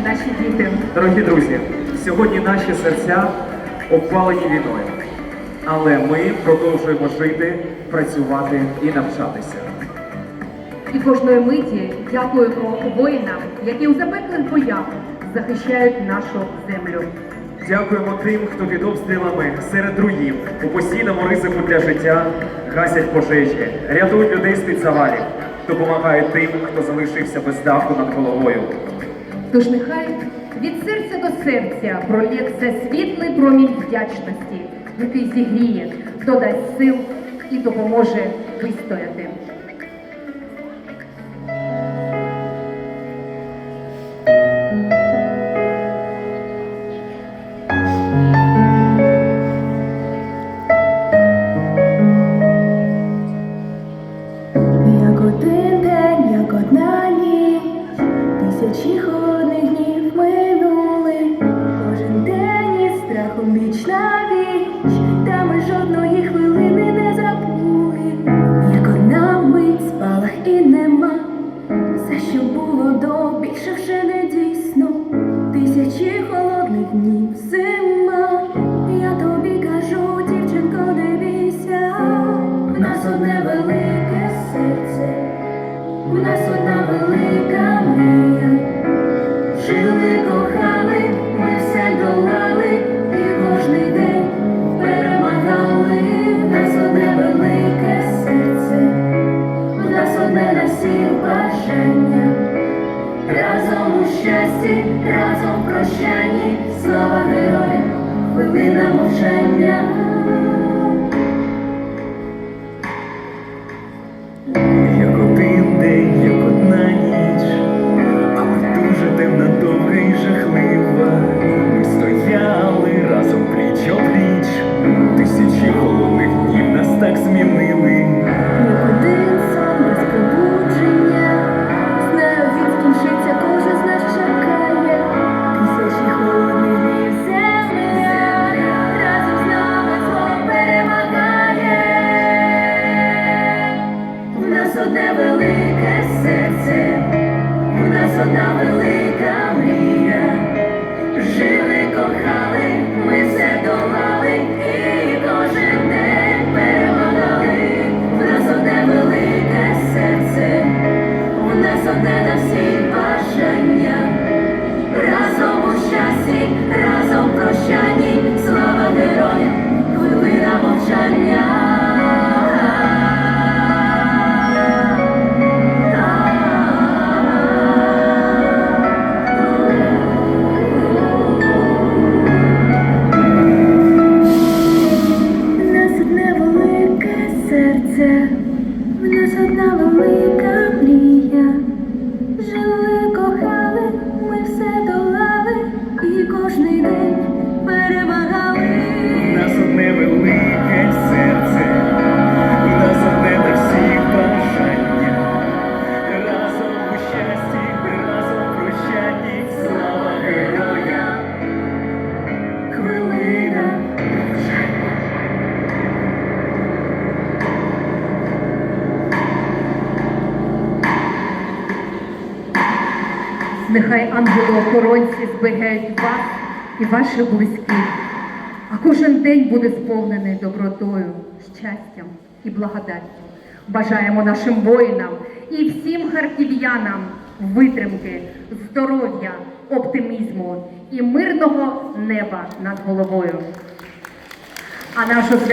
наші діти. Дорогі друзі, сьогодні наші серця обпалені війною, але ми продовжуємо жити, працювати і навчатися. І кожної миті дякуємо воїнам, які у запеклих боях захищають нашу землю. Дякуємо тим, хто під обстрілами серед руїн у постійному ризику для життя гасять пожежі, рятують людей з-під завалів, допомагають тим, хто залишився без даху над головою. Тож нехай від серця до серця пролється світлий промінь вдячності, який зігріє, додасть сил і допоможе вистояти. Страхом віч на віч, та ми жодної хвилини не забули, як одна мить спалах і нема, все, що було до більше вже не дійсно, тисячі холодних днів зима. Я тобі кажу, дівчинко, не бійся, в нас одне велике серце, в нас одна велика мрія. Прощанні, слава героям, хвилина мовчання. Нехай ангели-охоронці зберігають вас і ваших близьких, а кожен день буде сповнений добротою, щастям і благодаттю. Бажаємо нашим воїнам і всім харків'янам витримки, здоров'я, оптимізму і мирного неба над головою. А нашу святу